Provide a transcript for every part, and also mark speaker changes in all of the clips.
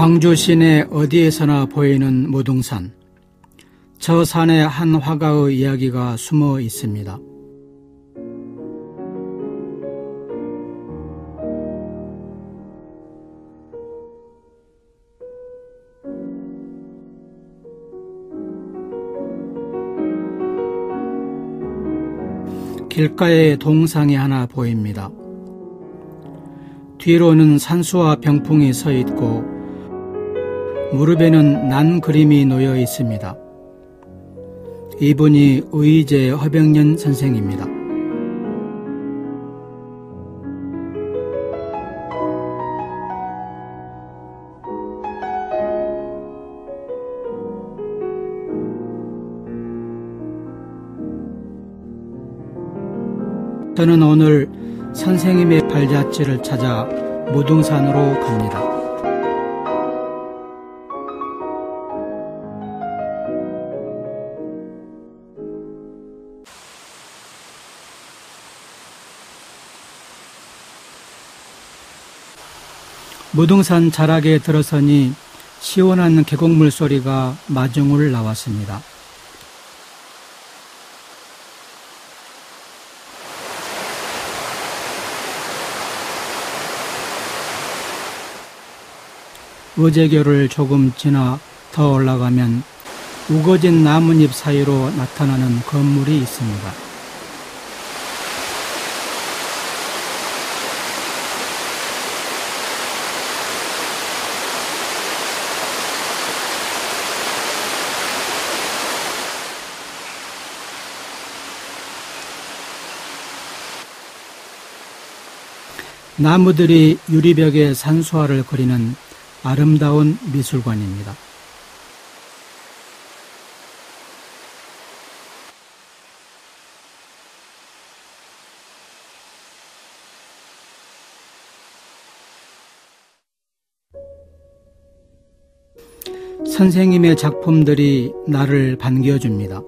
Speaker 1: 광주 시내 어디에서나 보이는 무등산. 저 산에 한 화가의 이야기가 숨어 있습니다. 길가에 동상이 하나 보입니다. 뒤로는 산수와 병풍이 서 있고 무릎에는 난 그림이 놓여 있습니다. 이분이 의제 허병년 선생입니다. 저는 오늘 선생님의 발자취를 찾아 무등산으로 갑니다. 무등산 자락에 들어서니 시원한 계곡물 소리가 마중을 나왔습니다. 어제교를 조금 지나 더 올라가면 우거진 나뭇잎 사이로 나타나는 건물이 있습니다. 나무들이 유리벽에 산수화를 그리는 아름다운 미술관입니다. 선생님의 작품들이 나를 반겨줍니다.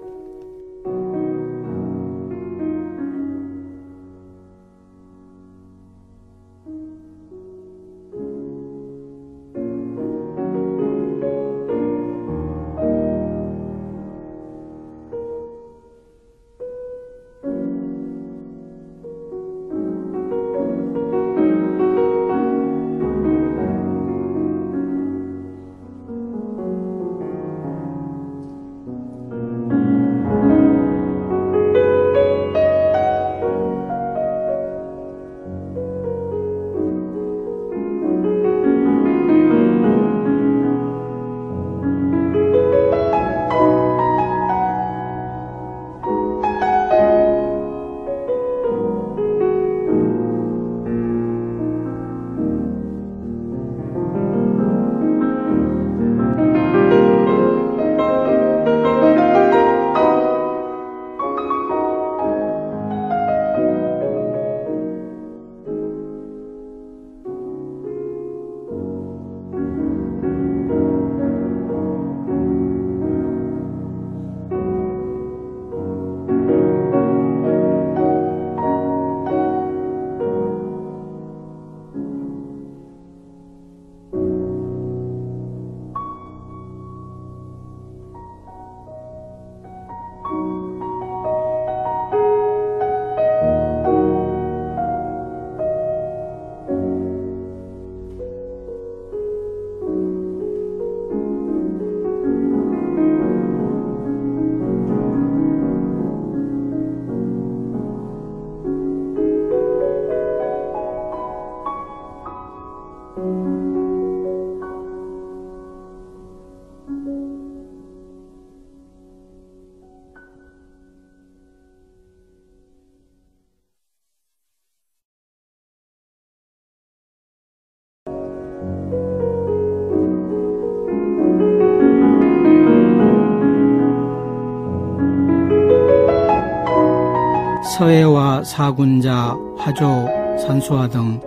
Speaker 1: 서해와 사군자, 화조, 산수화 등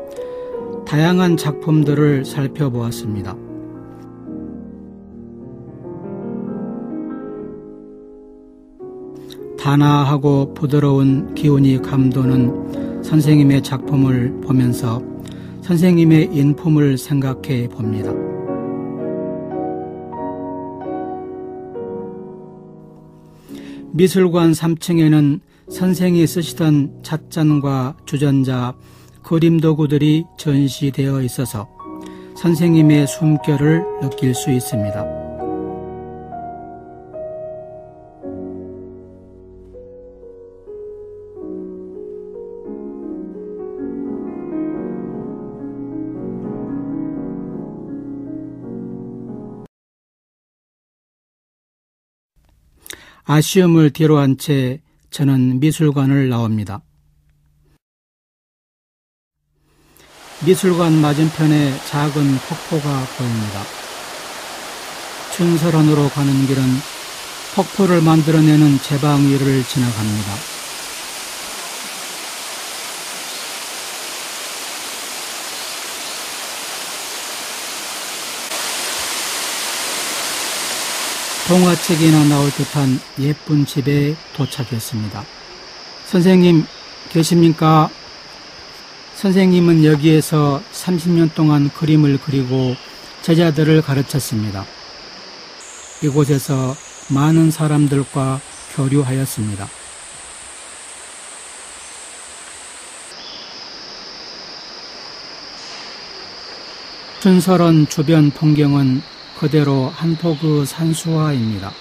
Speaker 1: 다양한 작품들을 살펴보았습니다. 단아하고 부드러운 기운이 감도는 선생님의 작품을 보면서 선생님의 인품을 생각해 봅니다. 미술관 3층에는 선생이 쓰시던 찻잔과 주전자, 그림 도구들이 전시되어 있어서 선생님의 숨결을 느낄 수 있습니다. 아쉬움을 뒤로한 채 저는 미술관을 나옵니다. 미술관 맞은편에 작은 폭포가 보입니다. 춘설원으로 가는 길은 폭포를 만들어내는 제방 위를 지나갑니다. 동화책이나 나올 듯한 예쁜 집에 도착했습니다. 선생님 계십니까? 선생님은 여기에서 30년 동안 그림을 그리고 제자들을 가르쳤습니다. 이곳에서 많은 사람들과 교류하였습니다. 춘설원 주변 풍경은 그대로 한포그 산수화입니다.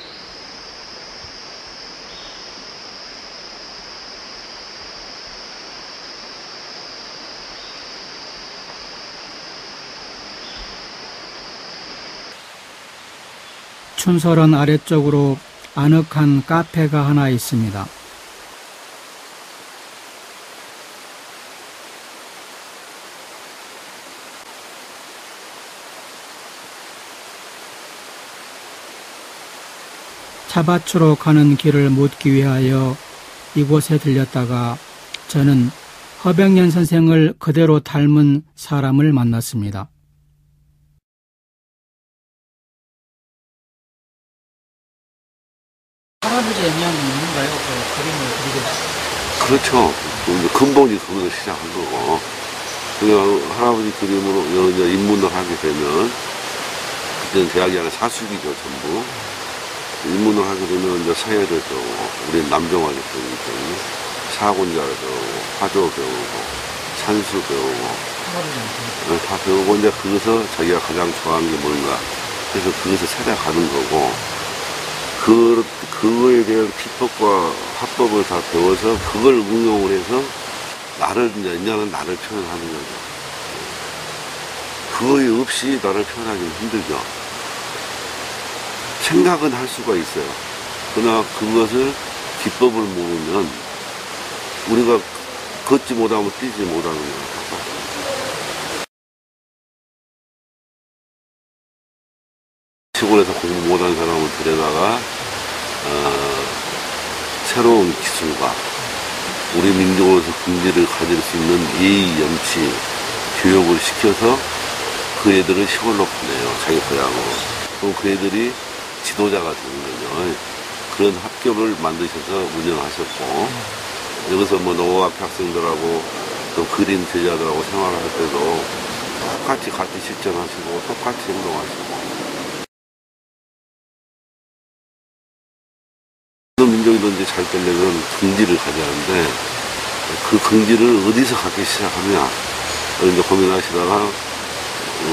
Speaker 1: 춘설원 아래쪽으로 아늑한 카페가 하나 있습니다. 차밭으로 가는 길을 묻기 위하여 이곳에 들렸다가 저는 허병년 선생을 그대로 닮은 사람을 만났습니다. 할아버지 영향이 있는가요? 그 그림을 그리고
Speaker 2: 그렇죠. 그 근본이 그거로 시작한 거고. 그냥 할아버지 그림으로 입문을 하게 되면, 그때는 대학이 아니라 사수기죠, 전부. 입문을 하게 되면 이제 서예를 배우고, 우리는 남정화를 배우기 때문에, 사곤자를 배우고, 화조 배우고, 산수 배우고, 어, 다 배우고, 이제 거기서 자기가 가장 좋아하는 게 뭔가. 그래서 그것을 찾아가는 거고, 그, 그거에 대한 기법과 화법을 다 배워서 그걸 응용을 해서 나를, 이제 이제는 나를 표현하는 거죠. 그거 없이 나를 표현하기는 힘들죠. 생각은 할 수가 있어요. 그러나 그것을 기법을 모르면 우리가 걷지 못하면 뛰지 못하는 거예요. 시골에서 공부 못한 사람을 들여다가 어, 새로운 기술과 우리 민족으로서 긍지를 가질 수 있는 예의, 염치, 교육을 시켜서 그 애들을 시골로 보내요. 자기 고향으로. 그럼 그 애들이 지도자가 되는. 그런 학교를 만드셔서 운영하셨고, 여기서 뭐 노학 학생들하고 또 그림 제자들하고 생활할 때도 똑같이 같이 실천하시고 똑같이 행동하시고 어느 민족이든지 잘 되려면 긍지를 가져야 하는데 그 긍지를 어디서 갖기 시작하냐 이제 고민하시다가 어,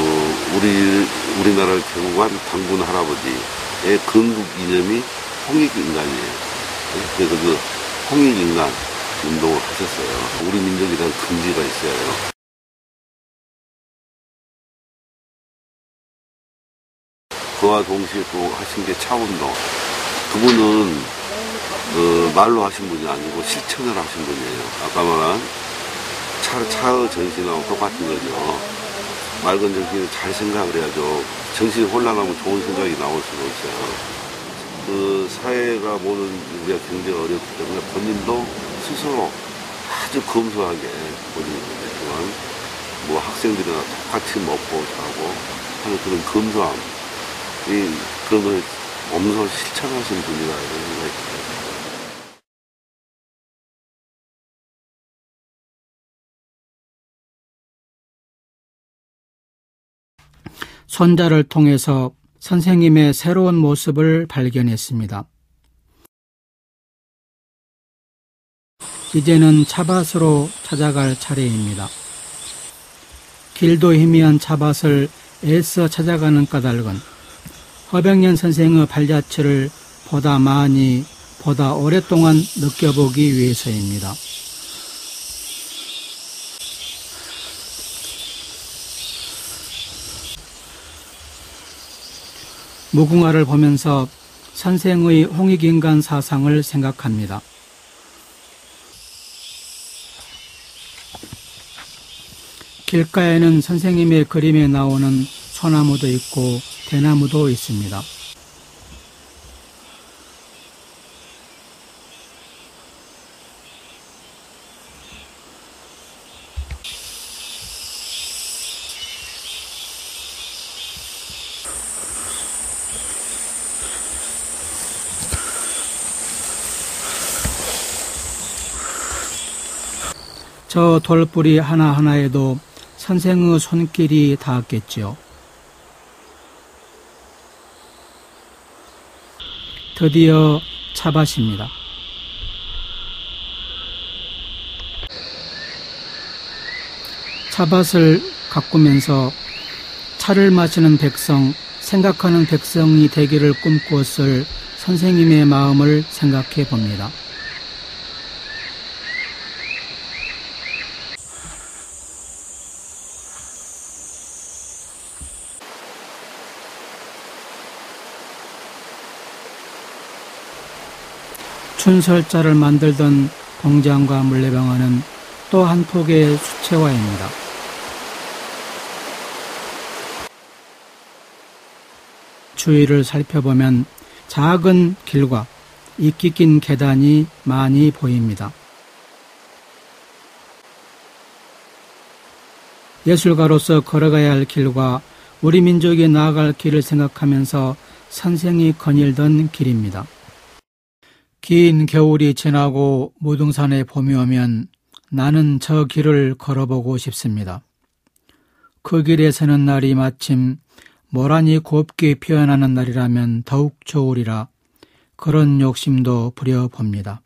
Speaker 2: 우리 우리나라를 개국한 당군 할아버지 의 건국 이념이 홍익 인간이에요. 그래서 그 홍익 인간 운동을 하셨어요. 우리 민족이란 긍지가 있어야 해요. 그와 동시에 또 하신 게 차운동. 그분은 어, 말로 하신 분이 아니고 실천을 하신 분이에요. 아까 말한 차, 차의 정신하고 똑같은 거죠. 맑은 정신을 잘 생각을 해야죠. 정신이 혼란하면 좋은 생각이 나올 수가 있어요. 그 사회가 모든 우리가 굉장히 어렵기 때문에 본인도 스스로 아주 검소하게 본인이 그랬지만 뭐 학생들이나 똑같이 먹고 자고 하는 그런 검소함 이 그런 걸 엄서 실천하신 이런 생각이 들어요.
Speaker 1: 손자를 통해서 선생님의 새로운 모습을 발견했습니다. 이제는 차밭으로 찾아갈 차례입니다. 길도 희미한 차밭을 애써 찾아가는 까닭은 허병년 선생의 발자취를 보다 많이, 보다 오랫동안 느껴보기 위해서입니다. 무궁화를 보면서 선생의 홍익인간 사상을 생각합니다. 길가에는 선생님의 그림에 나오는 소나무도 있고 대나무도 있습니다. 저 돌뿌리 하나하나에도 선생의 손길이 닿았겠지요. 드디어 차밭입니다. 차밭을 가꾸면서 차를 마시는 백성, 생각하는 백성이 되기를 꿈꾸었을 선생님의 마음을 생각해 봅니다. 춘설자를 만들던 공장과 물레방아는 또 한 폭의 수채화입니다. 주위를 살펴보면 작은 길과 이끼 낀 계단이 많이 보입니다. 예술가로서 걸어가야 할 길과 우리 민족이 나아갈 길을 생각하면서 선생이 거닐던 길입니다. 긴 겨울이 지나고 무등산에 봄이 오면 나는 저 길을 걸어보고 싶습니다. 그 길에 서는 날이 마침 모란이 곱게 피어나는 날이라면 더욱 좋으리라 그런 욕심도 부려봅니다.